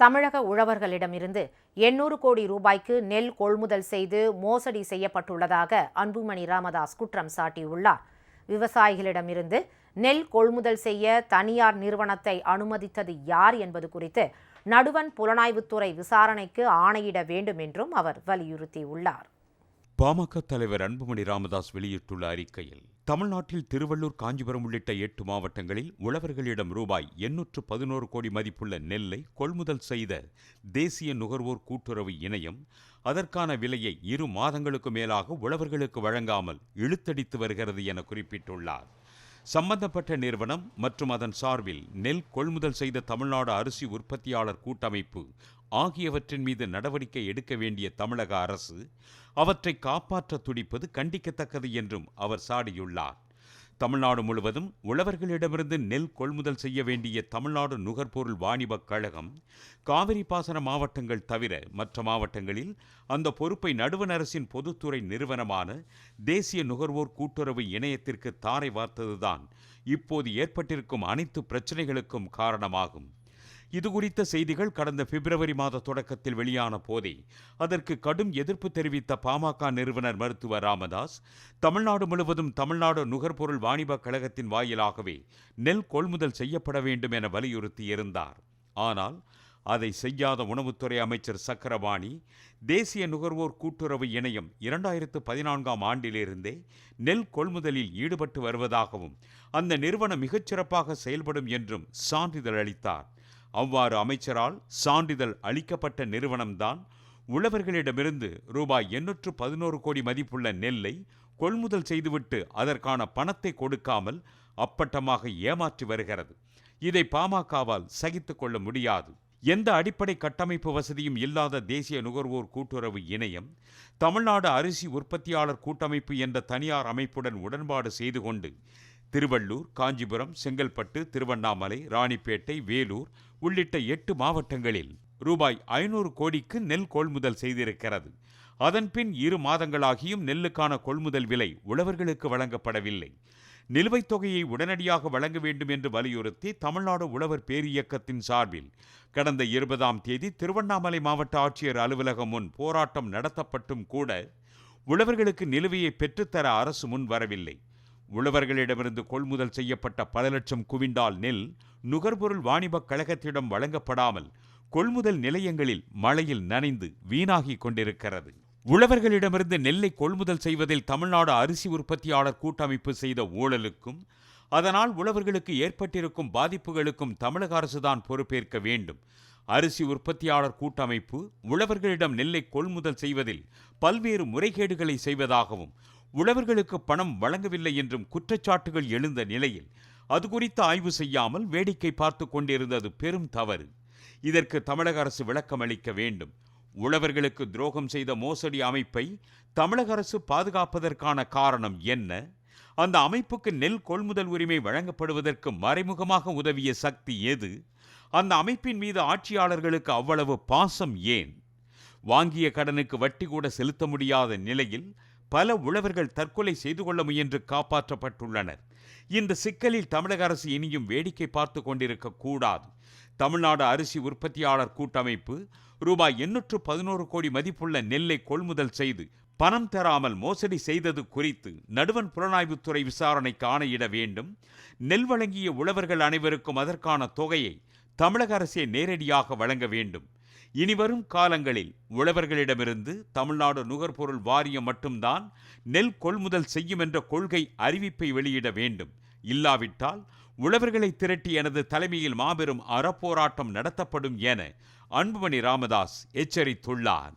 தமிழக உழவர்களிடமிருந்து எண்ணூறு கோடி ரூபாய்க்கு நெல் கொள்முதல் செய்து மோசடி செய்யப்பட்டுள்ளதாக அன்புமணி ராமதாஸ் குற்றம் சாட்டியுள்ளார். விவசாயிகளிடமிருந்து நெல் கொள்முதல் செய்ய தனியார் நிறுவனத்தை அனுமதித்தது யார் என்பது குறித்து நடுவன் புலனாய்வுத்துறை விசாரணைக்கு ஆணையிட வேண்டும் என்றும் அவர் வலியுறுத்தியுள்ளார். பாமக தலைவர் அன்புமணி ராமதாஸ் வெளியிட்டுள்ள அறிக்கையில் தமிழ்நாட்டில் திருவள்ளூர் காஞ்சிபுரம் உள்ளிட்ட எட்டு மாவட்டங்களில் உழவர்களிடம் ரூபாய் எண்ணூற்று பதினோரு கோடி மதிப்புள்ள நெல்லை கொள்முதல் செய்த தேசிய நுகர்வோர் கூட்டுறவு இணையம் அதற்கான விலையை இரு மாதங்களுக்கு மேலாக உழவர்களுக்கு வழங்காமல் இழுத்தடித்து வருகிறது என குறிப்பிட்டுள்ளார். சம்பந்தப்பட்ட நிறுவனம் மற்றும் அதன் சார்பில் நெல் கொள்முதல் செய்த தமிழ்நாடு அரிசி உற்பத்தியாளர் கூட்டமைப்பு ஆகியவற்றின் மீது நடவடிக்கை எடுக்க வேண்டிய தமிழக அரசு அவற்றை காப்பாற்ற துடிப்பது கண்டிக்கத்தக்கது என்றும் அவர் சாடியுள்ளார். தமிழ்நாடு முழுவதும் உழவர்களிடமிருந்து நெல் கொள்முதல் செய்ய வேண்டிய தமிழ்நாடு நுகர்பொருள் வாணிபக் கழகம் காவிரி பாசன மாவட்டங்கள் தவிர மற்ற மாவட்டங்களில் அந்த பொறுப்பை நடுவண் அரசின் பொதுத்துறை நிறுவனமான தேசிய நுகர்வோர் கூட்டுறவு இணையத்திற்கு தாரை வார்த்ததுதான் இப்போது ஏற்பட்டிருக்கும் அனைத்து பிரச்சனைகளுக்கும் காரணமாகும். இது குறித்த செய்திகள் கடந்த பிப்ரவரி மாத தொடக்கத்தில் வெளியான போதே. அதற்கு கடும் எதிர்ப்பு தெரிவித்த பாமக நிறுவனர் மருத்துவர் ராமதாஸ் தமிழ்நாடு முழுவதும் தமிழ்நாடு நுகர்பொருள் வாணிபக் கழகத்தின் வாயிலாகவே நெல் கொள்முதல் செய்யப்பட வேண்டும் என வலியுறுத்தியிருந்தார். ஆனால் அதை செய்யாத உணவுத்துறை அமைச்சர் சக்கரபாணி தேசிய நுகர்வோர் கூட்டுறவு இணையம் இரண்டாயிரத்து பதினான்காம் ஆண்டிலிருந்தே நெல் கொள்முதலில் ஈடுபட்டு வருவதாகவும் அந்த நிறுவனம் மிகச்சிறப்பாக செயல்படும் என்றும் சான்றிதழ் அளித்தார். அவ்வாறு அமைச்சரால் சான்றிதழ் அளிக்கப்பட்ட நிறுவனம்தான் உழவர்களிடமிருந்து ரூபாய் எண்ணூற்று பதினோரு கோடி மதிப்புள்ள நெல்லை கொள்முதல் செய்துவிட்டு அதற்கான பணத்தை கொடுக்காமல் அப்பட்டமாக ஏமாற்றி வருகிறது. இதை பாமகவால் சகித்துக் கொள்ள முடியாது. எந்த அடிப்படை கட்டமைப்பு வசதியும் இல்லாத தேசிய நுகர்வோர் கூட்டுறவு இணையம் தமிழ்நாடு அரிசி உற்பத்தியாளர் கூட்டமைப்பு என்ற தனியார் அமைப்புடன் உடன்பாடு செய்து கொண்டு திருவள்ளூர் காஞ்சிபுரம் செங்கல்பட்டு திருவண்ணாமலை ராணிப்பேட்டை வேலூர் உள்ளிட்ட எட்டு மாவட்டங்களில் ரூபாய் ஐநூறு கோடிக்கு நெல் கொள்முதல் செய்திருக்கிறது. அதன்பின் இரு மாதங்களாகியும் நெல்லுக்கான கொள்முதல் விலை உழவர்களுக்கு வழங்கப்படவில்லை. நிலுவைத் தொகையை உடனடியாக வழங்க வேண்டும் என்று வலியுறுத்தி தமிழ்நாடு உழவர் பேரியக்கத்தின் சார்பில் கடந்த இருபதாம் தேதி திருவண்ணாமலை மாவட்ட ஆட்சியர் அலுவலகம் முன் போராட்டம் நடத்தப்பட்டும் கூட உழவர்களுக்கு நிலுவையை பெற்றுத்தர அரசு முன் வரவில்லை. உழவர்களிடமிருந்து கொள்முதல் செய்யப்பட்ட பல லட்சம் குவிண்டால் நெல் நுகர்பொருள் வாணிபக் கழகத்திடம் வழங்கப்படாமல் கொள்முதல் நிலையங்களில் மழையில் நனைந்து வீணாகிக் கொண்டிருக்கிறது. உழவர்களிடமிருந்து நெல்லை கொள்முதல் செய்வதில் தமிழ்நாடு அரிசி உற்பத்தியாளர் கூட்டமைப்பு செய்த ஊழலுக்கும் அதனால் உழவர்களுக்கு ஏற்பட்டிருக்கும் பாதிப்புகளுக்கும் தமிழக அரசுதான் பொறுப்பேற்க வேண்டும். அரிசி உற்பத்தியாளர் கூட்டமைப்பு உழவர்களிடம் நெல்லை கொள்முதல் செய்வதில் பல்வேறு முறைகேடுகளை செய்வதாகவும் உழவர்களுக்கு பணம் வழங்கவில்லை என்றும் குற்றச்சாட்டுகள் எழுந்த நிலையில் அது குறித்து ஆய்வு செய்யாமல் வேடிக்கை பார்த்து கொண்டிருந்தது பெரும் தவறு. இதற்கு தமிழக அரசு விளக்கம் அளிக்க வேண்டும். உழவர்களுக்கு துரோகம் செய்த மோசடி அமைப்பை தமிழக அரசு பாதுகாப்பதற்கான காரணம் என்ன? அந்த அமைப்புக்கு நெல் கொள்முதல் உரிமை வழங்கப்படுவதற்கு மறைமுகமாக உதவிய சக்தி எது? அந்த அமைப்பின் மீது ஆட்சியாளர்களுக்கு அவ்வளவு பாசம் ஏன்? வாங்கிய கடனுக்கு வட்டி கூட செலுத்த முடியாத நிலையில் பல உழவர்கள் தற்கொலை செய்து கொள்ள முயன்று காப்பாற்றப்பட்டுள்ளனர். இந்த சிக்கலில் தமிழக அரசு இனியும் வேடிக்கை பார்த்து கொண்டிருக்க கூடாது. தமிழ்நாடு அரிசி உற்பத்தியாளர் கூட்டமைப்பு ரூபாய் எண்ணூற்று பதினோரு கோடி மதிப்புள்ள நெல்லை கொள்முதல் செய்து பணம் தராமல் மோசடி செய்தது குறித்து நடுவன் புலனாய்வுத்துறை விசாரணைக்கு ஆணையிட வேண்டும். நெல் வழங்கிய உழவர்கள் அனைவருக்கும் அதற்கான தொகையை தமிழக அரசே நேரடியாக வழங்க வேண்டும். இனிவரும் காலங்களில் உழவர்களிடமிருந்து தமிழ்நாடு நுகர்பொருள் வாரியம் மட்டும்தான் நெல் கொள்முதல் செய்யும் என்ற கொள்கை அறிவிப்பை வெளியிட வேண்டும். இல்லாவிட்டால் உழவர்களை திரட்டி எனது தலைமையில் மாபெரும் அறப்போராட்டம் நடத்தப்படும் என அன்புமணி ராமதாஸ் எச்சரித்துள்ளார்.